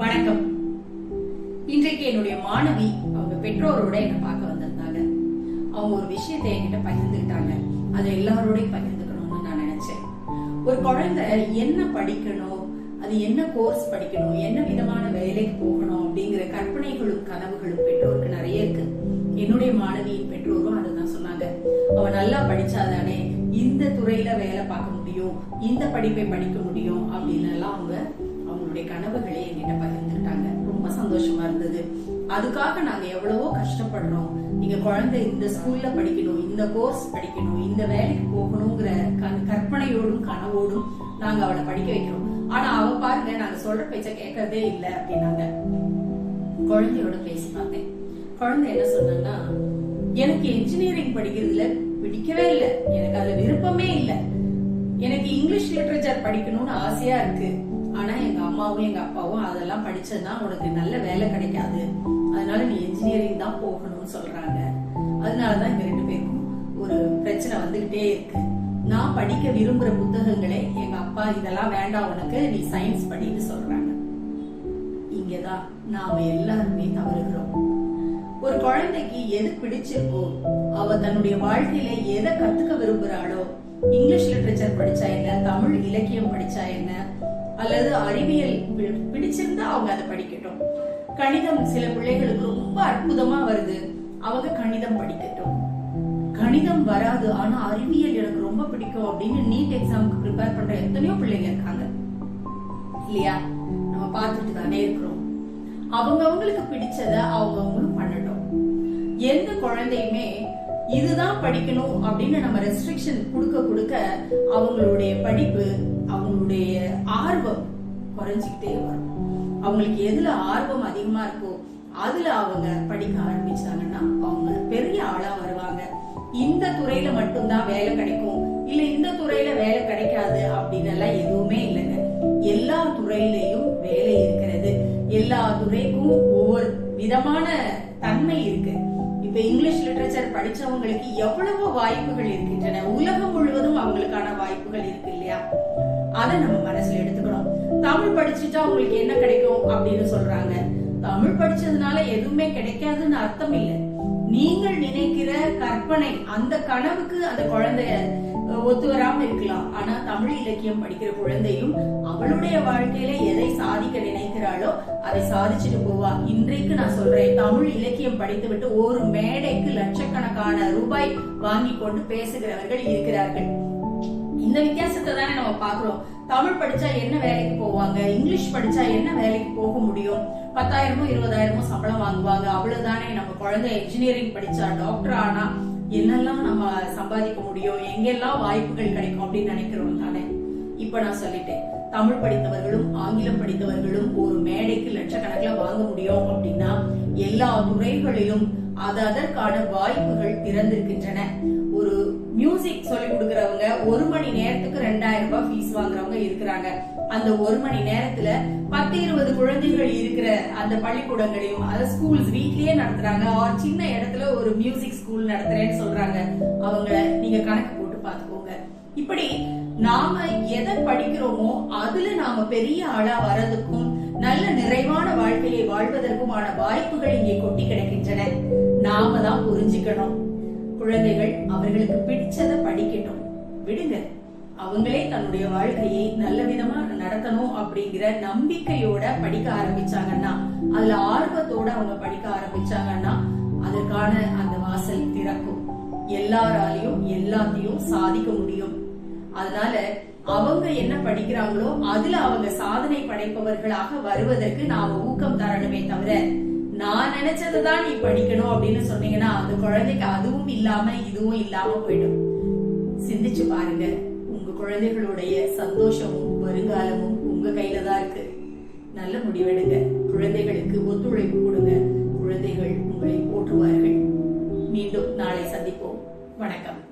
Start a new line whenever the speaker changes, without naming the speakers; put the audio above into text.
வணக்கம். இன்றைக்கு என்னுடைய மாணவி அவங்க பெற்றோரோட என்ன பார்க்க வந்திருந்தாங்க. அவங்க ஒரு விஷயத்தை என்கிட்ட பகிர்ந்துக்கிட்டாங்க. அதை எல்லாரோடையும் பகிர்ந்துக்கணும்னு நான் நினைச்சேன். ஒரு குழந்தை என்ன படிக்கணும்? அது என்ன கோர்ஸ் படிக்கணும்? என்ன விதமான வேலைக்கு போகணும்? அப்படிங்கிற கற்பனைகளும் கனவுகளும் பெற்றோருக்கு நிறைய இருக்கு. என்னுடைய மாணவியின் பெற்றோரும் அதை தான் சொன்னாங்க. அவ நல்லா படிச்சாதானே இந்த துறையில வேலை பார்க்க முடியும் இந்த படிப்பை படிக்க முடியும் அப்படின்னு எல்லாம் அவங்க அவங்களுடைய கனவுகளை என்கிட்ட பகிர்ந்துட்டாங்க ரொம்ப சந்தோஷமா இருந்தது. அதுக்காக நாங்க எவ்வளவோ கஷ்டப்படுறோம். நீங்க குழந்தை இந்த ஸ்கூல்ல படிக்கணும் இந்த கோர்ஸ் படிக்கணும் இந்த வேலைக்கு போகணுங்கிற கற்பனையோடும் கனவோடும் நாங்க அவளை படிக்க வைக்கிறோம். ஆனா அவ பாருங்க நாங்க சொல்ற பேச்ச கேட்கறதே இல்ல அப்படின்னாங்க. குழந்தையோட பேசி பார்த்தேன். குழந்தை என்ன சொன்னா எனக்கு இன்ஜினியரிங் படிக்கிறதுல பிடிக்கவே இல்லை. எனக்கு அதுல விருப்பமே இல்லை. எனக்கு இங்கிலீஷ் லிட்ரேச்சர் படிக்கணும்னு ஆசையா இருக்கு. ஆனா எங்க அம்மாவும் எங்க அப்பாவும் அதெல்லாம் படிச்சதுன்னா உனக்கு நல்ல வேலை கிடைக்காது. அதனால நீ இன்ஜினியரிங் தான் போகணும்னு சொல்றாங்க. அதனாலதான் இங்க ரெண்டு பேருக்கும் ஒரு பிரச்சனை வந்துகிட்டே இருக்கு. நான் படிக்க விரும்புற புத்தகங்களே எங்க அப்பா இதெல்லாம் வேண்டாம் உனக்கு நீ சயின்ஸ் படின்னு சொல்றாங்க. இங்கதான் நாம எல்லாருமே தவறுகிறோம். ஒரு குழந்தைக்கு எது பிடிச்சிருக்கோ அவ தன்னுடைய வாழ்க்கையில எதை கத்துக்க விரும்புறாளோ இங்கிலீஷ் லிட்ரேச்சர் படிச்சா என்ன தமிழ் இலக்கியம் படிச்சா என்ன அல்லது அறிவியல் பி- பிடிச்சிருந்தா அவங்க அதை படிக்கட்டும். கணிதம் சில பிள்ளைகளுக்கு ரொம்ப அற்புதமா வருது. அவங்க கணிதம் படிக்கட்டும். கணிதம் வராது ஆனா அறிவியல் எனக்கு ரொம்ப பிடிக்கும் அப்படின்னு நீட் எக்ஸாமுக்கு ப்ரிப்பேர் பண்ற எத்தனையோ பிள்ளைங்க இருக்காங்க. இல்லையா? நம்ம பார்த்துட்டு தானே இருக்கிறோம். அவங்க அவங்களுக்கு பிடிச்சத அவங்க அவங்களும் பண்ணட்டும். எந்த குழந்தையுமே இதுதான் படிக்கணும் அப்படின்னு நம்ம ரெஸ்ட்ரிக்ஷன் கொடுக்க கொடுக்க அவங்களுடைய படிப்பு அவங்களுடைய ஆர்வம் குறைஞ்சிக்கிட்டே வரும். அவங்களுக்கு எதுல ஆர்வம் அதிகமா இருக்கோ அதுல அவங்க படிக்க ஆரம்பிச்சாங்கன்னா அவங்க பெரிய ஆளா வருவாங்க. இந்த துறையில மட்டும்தான் வேலை கிடைக்கும். இல்ல இந்த துறையில வேலை கிடைக்காது அப்படின்னு எல்லாம் எதுவுமே இல்லைங்க. எல்லா துறையிலையும் வேலை இருக்கிறது. எல்லா துறைக்கும் ஒவ்வொரு விதமான தன்மை இருக்கு. இப்ப இங்கிலீஷ் லிட்ரேச்சர் படிச்சவங்களுக்கு எவ்வளவோ வாய்ப்புகள் இருக்கின்றன. உலகம் முழுவதும் அவங்களுக்கான வாய்ப்புகள் இருக்கு இல்லையா? அதை நம்ம மனசுல எடுத்துக்கணும். தமிழ் படிச்சுட்டா உங்களுக்கு என்ன கிடைக்கும் அப்படின்னு சொல்றாங்க. தமிழ் படிச்சதுனால எதுவுமே கிடைக்காதுன்னு அர்த்தம் இல்லை. நீங்கள் நினைக்கிற கற்பனை அந்த கனவுக்கு அந்த குழந்தைய ஒத்து வராம இருக்கலாம். ஆனா தமிழ் இலக்கியம் படிக்கிற குழந்தையும் அவளுடைய வாழ்க்கையில எதை சாதிக்க நினைக்கிறாளோ அதை சாதிச்சுட்டு போவா. இன்றைக்கு நான் சொல்றேன் தமிழ் இலக்கியம் படித்துவிட்டு ஒரு மேடைக்கு லட்சக்கணக்கான ரூபாய் வாங்கி கொண்டு பேசுகிறவர்கள் இருக்கிறார்கள். இந்த வித்தியாசத்தை தானே நம்ம பாக்குறோம் தமிழ் படிச்சா என்ன வேலைக்கு போவாங்க? இங்கிலீஷ் படிச்சா என்ன வேலைக்கு போக முடியும்? பத்தாயிரமோ இருபதாயிரமோ சம்பளம் வாங்குவாங்க. அவ்வளவுதானே. நம்ம குழந்தை இன்ஜினியரிங் படிச்சா டாக்டர் ஆனா என்னெல்லாம் நம்ம சம்பாதிக்க முடியும் எங்கெல்லாம் வாய்ப்புகள் கிடைக்கும் அப்படின்னு நினைக்கிறோம் தானே? இப்ப நான் சொல்லிட்டேன். தமிழ் படித்தவர்களும் ஆங்கிலம் படித்தவர்களும் ஒரு மேடைக்கு லட்சக்கணக்கில் வாங்க முடியும் அப்படின்னா எல்லா துறைகளிலும் அது அதற்கான வாய்ப்புகள் திறந்திருக்கின்றன ஒரு மியூசிக் சொல்லி கொடுக்கறவங்க ஒரு மணி நேரத்துக்கு ரெண்டாயிரம் ரூபாய் ஃபீஸ் வாங்குறவங்க இருக்கிறாங்க. அந்த ஒரு மணி நேரத்துல பத்து இருபது குழந்தைகள் இருக்கிற அந்த பள்ளிக்கூடங்களையும் அத ஸ்கூல்ஸ் வீட்லயே நடத்துறாங்க. ஆர் சின்ன இடத்துல ஒரு மியூசிக் ஸ்கூல் நடத்துறேன்னு சொல்றாங்க. அவங்க நீங்க கணக்கு போட்டு பாத்துக்கோங்க இப்படி நாம எதை படிக்கிறோமோ அதுல நாம பெரிய ஆளா வரதுக்கும் நல்ல நிறைவான வாழ்க்கையை வாழ்வதற்குமான வாய்ப்புகள் இங்கே கொட்டி கிடக்கின்றன. நாம தான் புரிஞ்சுக்கணும். குழந்தைகள் அவர்களுக்கு பிடிச்சத படிக்கட்டும். விடுங்க. அவங்களே தன்னுடைய வாழ்க்கையை நல்ல விதமா நடத்தணும் அப்படிங்கிற நம்பிக்கையோட படிக்க ஆரம்பிச்சாங்கன்னா அதுல ஆர்வத்தோட அவங்க படிக்க ஆரம்பிச்சாங்கன்னா அதற்கான அந்த வாசல் திறக்கும். எல்லாராலையும் எல்லாத்தையும் சாதிக்க முடியும். அதனால அவங்க என்ன படிக்கிறாங்களோ அதுல அவங்க சாதனை படைப்பவர்களாக வருவதற்கு நாம ஊக்கம் தரணுமே தவிர நான் நினைச்சதுதான் நீ படிக்கணும் அப்படின்னு சொன்னீங்கன்னா அந்த குழந்தைக்கு அதுவும் இல்லாம இதுவும் இல்லாம போயிடும். சிந்திச்சு பாருங்க. உங்க குழந்தைகளுடைய சந்தோஷமும் வருங்காலமும் உங்க கையில தான் இருக்கு. நல்ல முடிவெடுங்க. குழந்தைகளுக்கு ஒத்துழைப்பு கொடுங்க. குழந்தைகள் உங்களை போற்றுவார்கள் மீண்டும் நாளை சந்திப்போம். வணக்கம்.